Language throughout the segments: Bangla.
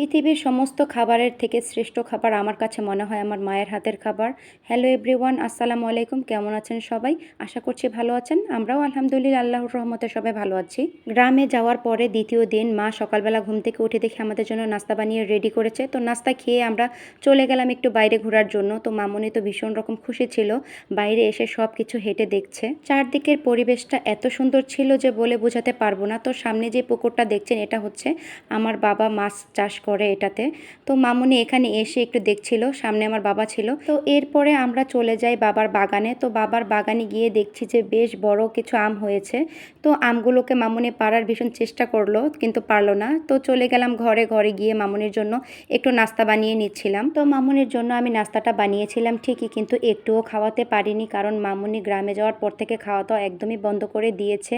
পৃথিবীর সমস্ত খাবারের থেকে শ্রেষ্ঠ খাবার আমার কাছে মনে হয় আমার মায়ের হাতের খাবার। হ্যালো এভরিওয়ান আসসালামু আলাইকুম। কেমন আছেন সবাই? আশা করছি ভালো আছেন। আমরাও আলহামদুলিল্লাহ আল্লাহর রহমতে সবাই ভালো আছি। গ্রামে যাওয়ার পরে দ্বিতীয় দিন মা সকালবেলা ঘুম থেকে উঠে দেখে আমাদের জন্য নাস্তা বানিয়ে রেডি করেছে। তো নাস্তা খেয়ে আমরা চলে গেলাম একটু বাইরে ঘোরার জন্য। তো মামনি তো ভীষণ রকম খুশি ছিল। বাইরে এসে সব কিছু হেঁটে দেখছে। চারদিকের পরিবেশটা এত সুন্দর ছিল যে বলে বোঝাতে পারব না। তো সামনে যে পুকুরটা দেখছেন, এটা হচ্ছে আমার বাবা মাছ চাষ এটাতে। তো মামুনি এখানে এসে একটু দেখছিল, সামনে আমার বাবা ছিল। তো এরপরে আমরা চলে যাই বাবার বাগানে। তো বাবার বাগানে গিয়ে দেখছি যে বেশ বড় কিছু আম হয়েছে। তো আমগুলোকে মামুনি পাড়ার ভীষণ চেষ্টা করল, কিন্তু পারল না। তো চলে গেলাম ঘরে ঘরে গিয়ে মামুনির জন্য একটু নাস্তা বানিয়ে নিচ্ছিলাম। তো মামুনির জন্য আমি নাস্তাটা বানিয়েছিলাম ঠিকই, কিন্তু একটুও খাওয়াতে পারিনি, কারণ মামুনি গ্রামে যাওয়ার পর থেকে খাওয়া দাওয়া একদমই বন্ধ করে দিয়েছে।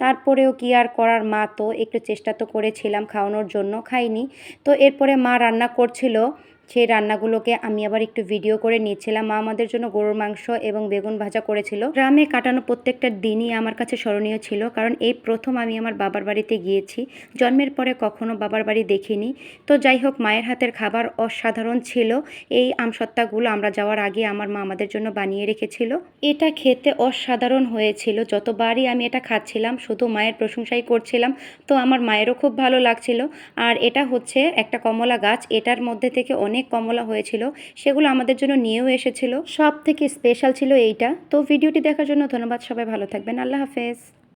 তারপরেও কি আর করার? মা তো একটু চেষ্টা তো করেছিলাম খাওয়ানোর জন্য, খাইনি। তো এরপরে মা রান্না করছিল সেই রান্নাগুলোকে আমি আবার একটু ভিডিও করে নিয়েছিলাম মা আমাদের জন্য গরুর মাংস এবং বেগুন ভাজা করেছিল। গ্রামে কাটানো প্রত্যেকটা দিনই আমার কাছে স্মরণীয় ছিল, কারণ এই প্রথম আমি আমার বাবার বাড়িতে গিয়েছি। জন্মের পরে কখনো বাবার বাড়ি দেখিনি। তো যাই হোক, মায়ের হাতের খাবার অসাধারণ ছিল। এই আমসত্ত্বাগুলো আমরা যাওয়ার আগে আমার মা আমাদের জন্য বানিয়ে রেখেছিল। এটা খেতে অসাধারণ হয়েছিল। যতবারই আমি এটা খাচ্ছিলাম, শুধু মায়ের প্রশংসাই করছিলাম। তো আমার মায়েরও খুব ভালো লাগছিল। আর এটা হচ্ছে একটা কমলা গাছ। এটার মধ্যে থেকে অনেক কমলা হয়েছিল, সেগুলো আমাদের জন্য নিয়েও এসেছিল। সব থেকে স্পেশাল ছিল এইটা। তো ভিডিওটি দেখার জন্য ধন্যবাদ, সবাই ভালো থাকবেন। আল্লাহ হাফেজ।